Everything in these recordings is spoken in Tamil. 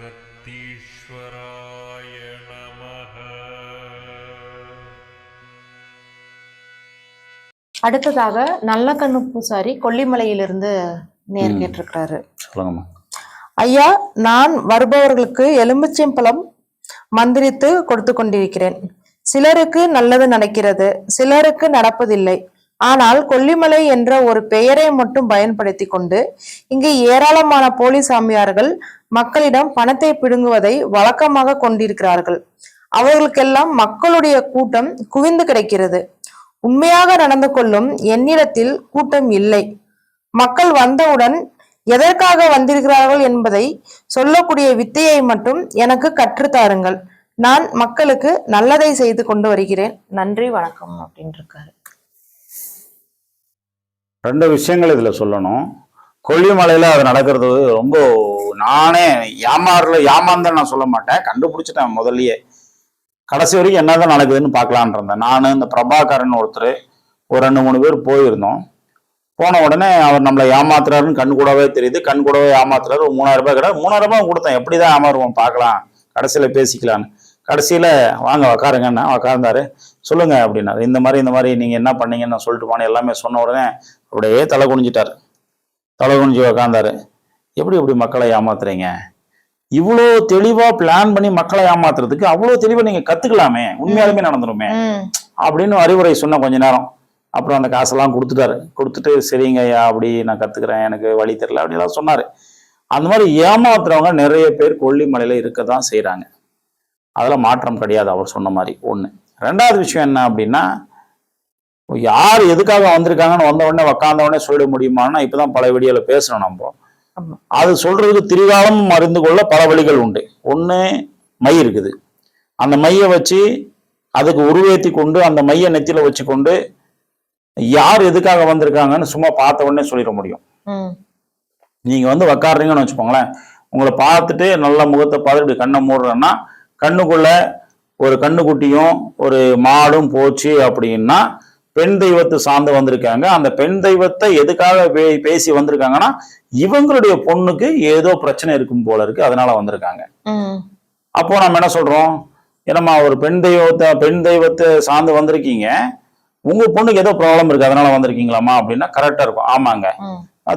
அகத்தீஸ்வராய நமः அடுத்ததாக நல்ல கண்ணு பூசாரி கொல்லிமலையிலிருந்து நேர் கேட்டிருக்கிறாரு. ஐயா நான் வருபவர்களுக்கு எலுமிச்சம்பழம் மந்திரித்து கொடுத்து கொண்டிருக்கிறேன். சிலருக்கு நல்லது நடக்கிறது சிலருக்கு நடப்பதில்லை. ஆனால் கொல்லிமலை என்ற ஒரு பெயரை மட்டும் பயன்படுத்தி கொண்டு இங்கு ஏராளமான போலி சாமியார்கள் மக்களிடம் பணத்தை பிடுங்குவதை வழக்கமாக கொண்டிருக்கிறார்கள். அவர்களுக்கெல்லாம் மக்களுடைய கூட்டம் குவிந்து கிடைக்கிறது. உண்மையாக நடந்து கொள்ளும் என்னிடத்தில் கூட்டம் இல்லை. மக்கள் வந்தவுடன் எதற்காக வந்திருக்கிறார்கள் என்பதை சொல்லக்கூடிய வித்தையை மட்டும் எனக்கு கற்றுத்தாருங்கள் நான் மக்களுக்கு நல்லதை செய்து கொண்டு வருகிறேன். நன்றி வணக்கம் அப்படின்னு இருக்காரு ரெண்டு விஷயங்கள் இதில் சொல்லணும். கொல்லிமலையில் அது நடக்கிறது ரொம்ப நானே ஏமாறல ஏமாந்தேன்னு நான் சொல்ல மாட்டேன். கண்டுபிடிச்சிட்டேன் முதல்லயே. கடைசி வரைக்கும் என்னதான் நடக்குதுன்னு பார்க்கலான் இருந்தேன். நான் இந்த பிரபாகரன் ஒருத்தர் ஒரு ரெண்டு மூணு பேர் போயிருந்தோம். போன உடனே அவர் நம்மளை ஏமாத்துறாருன்னு கண் கூடவே தெரியுது. கண் கூடவே ஏமாத்துறாரு. ஒரு மூணாயிரம் ரூபாய் கிடையாது. மூணாயிரம் ரூபாய் கொடுத்தேன். எப்படி தான் ஏமாறுவோம் பார்க்கலாம். கடைசியில் பேசிக்கலான்னு. கடைசியில் வாங்க உக்காருங்கண்ணா உக்காந்தாரு. சொல்லுங்க அப்படின்னாரு. இந்த மாதிரி இந்த மாதிரி நீங்கள் என்ன பண்ணீங்கன்னு நான் சொல்லிட்டு போனேன். எல்லாமே சொன்ன உடனே அப்படியே தலை குனிஞ்சிட்டாரு. தலை குனிஞ்சு உக்காந்தாரு. எப்படி எப்படி மக்களை ஏமாத்துறீங்க? இவ்வளோ தெளிவாக பிளான் பண்ணி மக்களை ஏமாத்துறதுக்கு அவ்வளோ தெளிவாக நீங்கள் கற்றுக்கலாமே உண்மையாலுமே நடந்துருமே. அப்படின்னு அறிவுரை சொன்ன கொஞ்ச நேரம். அப்புறம் அந்த காசெல்லாம் கொடுத்துட்டாரு. கொடுத்துட்டு சரிங்க ஐயா அப்படி நான் கற்றுக்குறேன் எனக்கு வழி தெரியல அப்படிலாம் சொன்னார். அந்த மாதிரி ஏமாத்துறவங்க நிறைய பேர் கொல்லிமலையில் இருக்க தான் செய்கிறாங்க அதில் மாற்றம் கிடையாது அவர் சொன்ன மாதிரி. ஒன்று ரெண்டாவது விஷயம் என்ன அப்படின்னா யார் எதுக்காக வந்திருக்காங்கன்னு வந்த உடனே உக்காந்த உடனே சொல்லிட முடியுமான்னா இப்பதான் பல வீடியோல பேசணும் நம்ம. அது சொல்றதுக்கு திரிகாலம் அறிந்து கொள்ள பல வழிகள் உண்டு. ஒண்ணு மை இருக்குது. அந்த மையை வச்சு அதுக்கு உருவேத்தி கொண்டு அந்த மைய நெத்தியில வச்சு கொண்டு யார் எதுக்காக வந்திருக்காங்கன்னு சும்மா பார்த்த உடனே சொல்லிட முடியும். நீங்க வந்து உக்காடுறீங்கன்னு வச்சுக்கோங்களேன். உங்களை பார்த்துட்டு நல்ல முகத்தை பார்த்துட்டு கண்ணை மூடுறேன்னா கண்ணுக்குள்ள ஒரு கண்ணுக்குட்டியும் ஒரு மாடும் போச்சு அப்படின்னா பெண் தெய்வத்தை சார்ந்து வந்திருக்காங்க. அந்த பெண் தெய்வத்தை எதுக்காக பே- பேசி வந்திருக்காங்கன்னா இவங்களுடைய பொண்ணுக்கு ஏதோ பிரச்சனை இருக்கும் போல இருக்கு. அதனால வந்திருக்காங்க. அப்போ நம்ம என்ன சொல்றோம்? என்னம்மா ஒரு பெண் தெய்வத்தை பெண் தெய்வத்தை சார்ந்து வந்திருக்கீங்க. உங்க பொண்ணுக்கு ஏதோ ப்ராப்ளம் இருக்கு. அதனால வந்திருக்கீங்களாமா அப்படின்னா கரெக்டா இருக்கும். ஆமாங்க.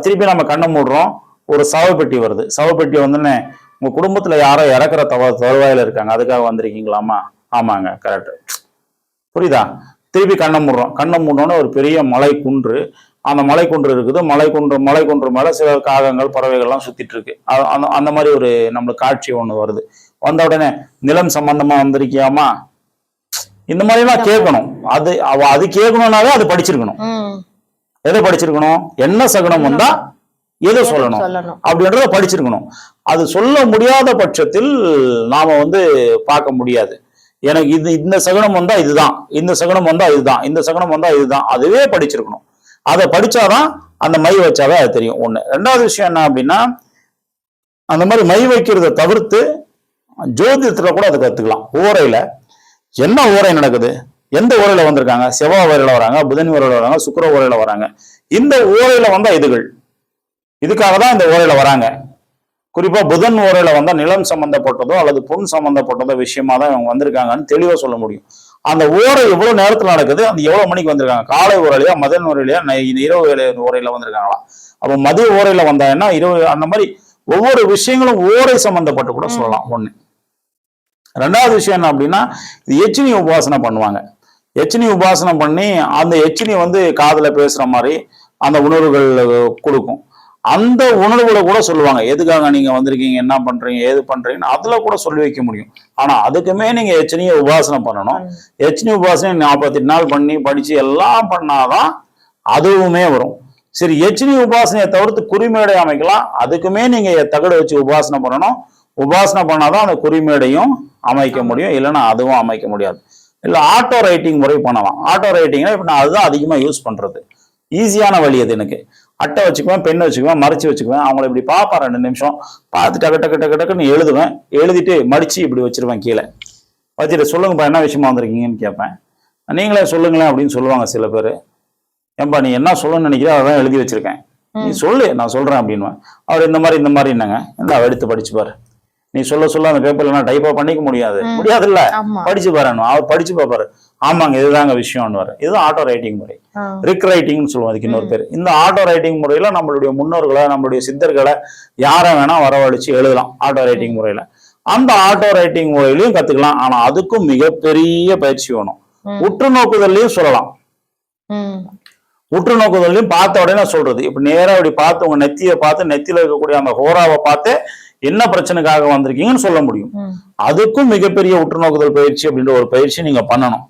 திருப்பி நம்ம கண்ணை மூடுறோம். ஒரு சவப்பெட்டி வருது. சவப்பெட்டி வந்துன்னு உங்க குடும்பத்துல யாரோ இறக்குற தவ தருவாயில இருக்காங்க. அதுக்காக வந்திருக்கீங்களாமா ஆமாங்க கரெக்ட் புரியுதா? திருப்பி கண்ணை மூடுறோம். கண்ணை மூடனோட ஒரு பெரிய மலை குன்று. அந்த மலை குன்று இருக்குது. மலை குன்று மலை குன்று மேல சில காகங்கள் பறவைகள்லாம் சுத்திட்டு இருக்கு. அந்த அந்த மாதிரி ஒரு நம்மளுக்கு காட்சி ஒண்ணு வருது. வந்த உடனே நிலம் சம்பந்தமா வந்திருக்கியாமா? இந்த மாதிரி எல்லாம் கேட்கணும். அது அவ அது கேட்கணும்னாவே அது படிச்சிருக்கணும். எதை படிச்சிருக்கணும்? என்ன சகுனம் வந்தா எதை சொல்லணும்? அப்படின்றத படிச்சிருக்கணும். அது சொல்ல முடியாத பட்சத்தில் நாம வந்து பார்க்க முடியாது. எனக்கு இது இந்த சகுனம் வந்தா இதுதான் இந்த சகுனம் வந்தா இதுதான் இந்த சகுனம் வந்தா இதுதான் அதுவே படிச்சிருக்கணும். அதை படிச்சாதான் அந்த மை வச்சாவே அது தெரியும். ஒண்ணு. ரெண்டாவது விஷயம் என்ன அப்படின்னா அந்த மாதிரி மை வைக்கிறத தவிர்த்து ஜோதிடத்துல கூட அதை கத்துக்கலாம். ஓரையில என்ன ஓரை நடக்குது? எந்த ஓரையில வந்திருக்காங்க? செவ்வாய் ஓரையில வராங்க புதன் ஓரையில வராங்க சுக்கர ஓரையில வராங்க. இந்த ஓரையில வந்தா இதுகள் இதுக்காக தான் இந்த ஓரையில வராங்க. குறிப்பா புதன் ஓரையில வந்தா நிலம் சம்பந்தப்பட்டதோ அல்லது பொன் சம்பந்தப்பட்டதோ விஷயமா தான் இவங்க வந்திருக்காங்கன்னு தெளிவா சொல்ல முடியும். அந்த ஓரை எவ்வளவு நேரத்துல நடக்குது? அந்த எவ்வளவு மணிக்கு வந்திருக்காங்க? காலை ஓரையிலையா மதன் ஓரையிலையா இரவு ஓரையில வந்திருக்காங்களா? அப்ப மதிய ஓரையில வந்தாங்கன்னா இரவு அந்த மாதிரி ஒவ்வொரு விஷயங்களும் ஓரை சம்பந்தப்பட்டு கூட சொல்லலாம். ஒண்ணு. ரெண்டாவது விஷயம் என்ன அப்படின்னா இது எச்சினி உபாசனை பண்ணுவாங்க. எச்சினி உபாசனை பண்ணி அந்த எச்சினி வந்து காதில் பேசுற மாதிரி அந்த உணர்வுகள் கொடுக்கும். அந்த உணர்வுகளை கூட சொல்லுவாங்க எதுக்காக நீங்க வந்திருக்கீங்க? என்ன பண்றீங்க? ஏது பண்றீங்கன்னு? அதுல கூட சொல்லி வைக்க முடியும். ஆனா அதுக்குமே நீங்க எச்சனியை உபாசனை பண்ணணும். எச்சனி உபாசனை நாற்பத்தி நாள் பண்ணி படிச்சு எல்லாம் பண்ணாதான் அதுவுமே வரும். சரி எச்சனி உபாசனையை தவிர்த்து குறிமேடை அமைக்கலாம். அதுக்குமே நீங்க தகடு வச்சு உபாசனை பண்ணணும். உபாசனை பண்ணாதான் அந்த குறிமேடையும் அமைக்க முடியும். இல்லைன்னா அதுவும் அமைக்க முடியாது. இல்ல ஆட்டோ ரைட்டிங் முறை பண்ணலாம். ஆட்டோ ரைட்டிங்னா இப்ப நான் அதுதான் அதிகமா யூஸ் பண்றது. ஈஸியான வழி அது எனக்கு. அட்டை வச்சுக்குவேன் பென் வச்சுக்குவேன் மறைச்சு வச்சுக்குவேன். அவங்கள இப்படி பார்ப்பேன் ரெண்டு நிமிஷம். பார்த்து டக்கு டக்கு டக்கு டக்குன்னு எழுதுவேன். எழுதிட்டு மடிச்சு இப்படி வச்சிருவேன் கீழே. வச்சுட்டு சொல்லுங்கப்பா என்ன விஷயமா வந்திருக்கீங்கன்னு கேட்பேன். நீங்களே சொல்லுங்களேன் அப்படின்னு சொல்லுவாங்க சில பேர். ஏன்பா நீ என்ன சொல்லணும்னு நினைக்கிறோ அதான் எழுதி வச்சிருக்கேன். நீ சொல்லு நான் சொல்றேன் அப்படின்னுவேன். அவர் இந்த மாதிரி இந்த மாதிரி என்னங்க? இந்த எடுத்து படிச்சு பாரு. நீ சொல்ல சொல்ல அந்த பேப்பர்ல நான் டைப்பா பண்ணிக்க முடியாது. முடியாதுல்ல? ஆமா. படிச்சு பாருன்னு அவர் படிச்சு பார்ப்பாரு. ஆமாங்க இதுதாங்க விஷயம்னு வர இதுதான் ஆட்டோ ரைட்டிங் முறை. ரிக் ரைட்டிங்னு சொல்லுவோம் அதுக்கு இன்னொரு பேர். இந்த ஆட்டோ ரைட்டிங் முறையில நம்மளுடைய முன்னோர்களை நம்மளுடைய சித்தர்களை யாரை வேணா வரவழைச்சு எழுதலாம் ஆட்டோ ரைட்டிங் முறையில. அந்த ஆட்டோ ரைட்டிங் முறையிலையும் கத்துக்கலாம். ஆனா அதுக்கும் மிகப்பெரிய பயிற்சி வேணும். உற்று நோக்குதல்லையும் சொல்லலாம். உற்று நோக்குதலையும் பார்த்த உடனே சொல்றது. இப்ப நேரா இப்படி பார்த்து உங்க நெத்தியை பார்த்து நெத்தியில இருக்கக்கூடிய அந்த ஹோராவை பார்த்து என்ன பிரச்சனைக்காக வந்திருக்கீங்கன்னு சொல்ல முடியும். அதுக்கும் மிகப்பெரிய உற்று நோக்குதல் பயிற்சி அப்படின்ற ஒரு பயிற்சி நீங்க பண்ணணும்.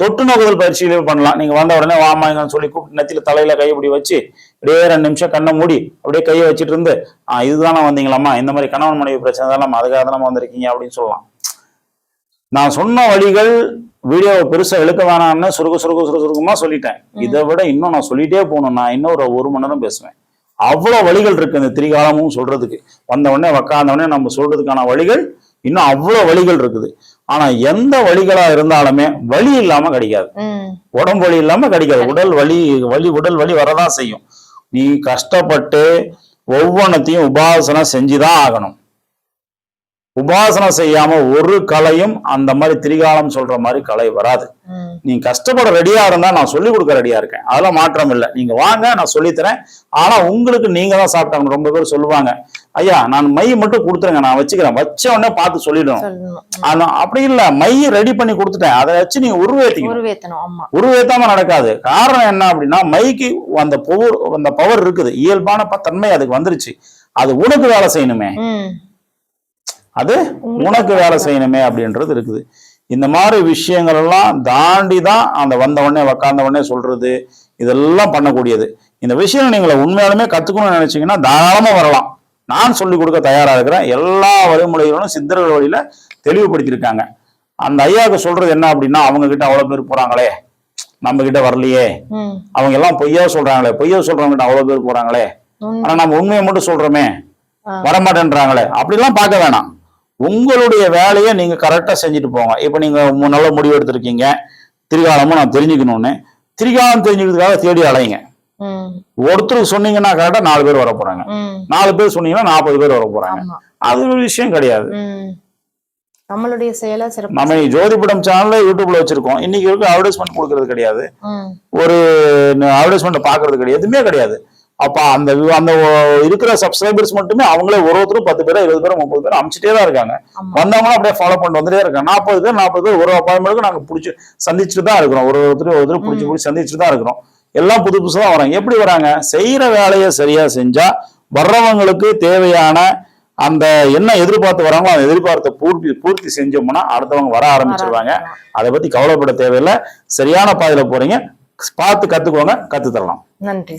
தொட்டு நோக்குதல் பயிற்சியிலே பண்ணலாம். நீங்க வந்த உடனே வாமாங்கன்னு சொல்லி கூப்பிட்டு நெத்தியில தலையில கை இப்படி வச்சு அப்படியே ரெண்டு நிமிஷம் கண்ணை மூடி அப்படியே கையை வச்சுட்டு இருந்து ஆ இதுதானே வந்தீங்களாம்மா? இந்த மாதிரி கணவன் மனைவி பிரச்சனை தானே அதுக்காக தானே வந்திருக்கீங்க? அப்படின்னு சொல்லலாம். நான் சொன்ன வழிகள் வீடியோவை பெருசா இழுக்க வேணாம்னு சுருக்க சுருக்க சுருக்க சுருக்கமா சொல்லிட்டேன். இதை விட இன்னும் நான் சொல்லிட்டே போகணும். நான் இன்னும் ஒரு ஒரு மணி நேரம் பேசுவேன். அவ்வளவு வழிகள் இருக்கு இந்த திரிகாலமும் சொல்றதுக்கு. வந்த உடனே உக்காந்த உடனே நம்ம சொல்றதுக்கான வழிகள் இன்னும் அவ்வளவு வழிகள் இருக்குது. ஆனா எந்த வழிகளா இருந்தாலுமே வலி இல்லாம கிடைக்காது. உடம்பு வலி இல்லாம கிடைக்காது. உடல் வலி வலி உடல் வலி வரதான் செய்யும். நீ கஷ்டப்பட்டு ஒவ்வொன்றத்தையும் உபாசனம் செஞ்சுதான் ஆகணும். உபாசனம் செய்யாம ஒரு கலையும் அந்த மாதிரி திரிகாலம் சொல்ற மாதிரி கலை வராது. ம். நீ கஷ்டப்பட ரெடியா இருந்தா நான் சொல்லி கொடுக்க ரெடியா இருக்கேன். அதெல்லாம் மாற்றம் இல்லை. நீங்க வாங்க நான் சொல்லித்தரேன் ஆனா உங்களுக்கு நீங்க தான் சாப்பிட்டாங்க ரொம்ப பேர் சொல்லுவாங்க ஐயா நான் மை மட்டும் கொடுத்துருங்க நான் வச்சுக்கிறேன். வச்ச உடனே பார்த்து சொல்லணும். ஆனா அப்படி இல்ல. மை ரெடி பண்ணி கொடுத்துட்டேன். அதை வச்சு நீங்க ஆமா. உருவேத்தாம நடக்காது. காரணம் என்ன அப்படின்னா மைக்கு அந்த பவர் அந்த பவர் இருக்குது. இயல்பான தன்மை அதுக்கு வந்துருச்சு. அது உனக்கு வேலை செய்யணுமே. அது உனக்கு வேலை செய்யணுமே அப்படின்றது இருக்குது. இந்த மாதிரி விஷயங்கள் எல்லாம் தாண்டி தான் அந்த வந்த உடனே உக்காந்த உடனே சொல்றது இதெல்லாம் பண்ணக்கூடியது. இந்த விஷயம் நீங்களை உண்மையாலுமே கத்துக்கணும்னு நினைச்சீங்கன்னா தாராளமா வரலாம். நான் சொல்லி கொடுக்க தயாரா இருக்கிறேன். எல்லா வழிமுறைகளும் சித்தர்கள் வழியில தெளிவுபடுத்தியிருக்காங்க. அந்த ஐயாவுக்கு சொல்றது என்ன அப்படின்னா அவங்க கிட்ட அவ்வளவு பேர் போறாங்களே. நம்ம கிட்ட வரலையே. அவங்க எல்லாம் பொய்யா சொல்றாங்களே. பொய்யா சொல்றவங்க கிட்ட அவ்வளவு பேர் போறாங்களே. ஆனா நம்ம உண்மையை மட்டும் சொல்றோமே. வரமாட்டேன்றாங்களே. அப்படிலாம் பார்க்க வேணாம். உங்களுடைய வேலையை நீங்க கரெக்டா செஞ்சுட்டு போங்க. இப்ப நீங்க நல்ல முடிவு எடுத்திருக்கீங்க. திரிகாலமும் நான் தெரிஞ்சுக்கணும்னு. திரிகாலம் தெரிஞ்சுக்கிறதுக்காக தேடி அலையுங்க ஒருத்தருக்கு சொன்னீங்கன்னா கரெக்டா நாலு பேர் வர போறாங்க. நாலு பேர் சொன்னீங்கன்னா நாற்பது பேர் வர போறாங்க. அது ஒரு விஷயம் கிடையாது. நம்மளுடைய செயலை சிறப்பு நம்ம ஜோதிபுரம் சேனல்ல யூடியூப்ல வச்சிருக்கோம். இன்னைக்கு வரைக்கும் அட்வர்டைஸ்மெண்ட் கொடுக்கறது கிடையாது. ஒரு அட்வர்டைஸ்மெண்ட் பாக்குறது கிடையாது. எதுவுமே கிடையாது. அப்ப அந்த அந்த இருக்கிற சப்ஸ்கிரைபர்ஸ் மட்டுமே அவங்களே ஒரு ஒருத்தரும் பத்து பேர் இருபது பேர் முப்பது பேர் அமிச்சிட்டே தான் இருக்காங்க. வந்தவங்களும் அப்படியே ஃபாலோ பண்ணிட்டு வந்துட்டே இருக்காங்க. நாற்பது பேர் நாற்பது பேர் ஒரு அப்பாயின்மெண்ட்டுக்கு நாங்க பிடிச்சி சந்திச்சுட்டு தான் இருக்கிறோம். ஒரு ஒருத்தர் ஒருத்தர் பிடிச்சி பிடிச்சி சந்திச்சுட்டு தான் இருக்கிறோம். எல்லாம் புது புதுசா தான் வராங்க. எப்படி வராங்க? செய்யற வேலையை சரியா செஞ்சா வர்றவங்களுக்கு தேவையான அந்த என்ன எதிர்பார்த்து வராங்களோ அந்த எதிர்பார்த்தை பூர்த்தி பூர்த்தி செஞ்சோம்னா அடுத்தவங்க வர ஆரம்பிச்சிருவாங்க. அதை பத்தி கவலைப்பட தேவையில்லை. சரியான பாதையில போறீங்க. பார்த்து கத்துக்கோங்க. கத்து தரலாம் நன்றி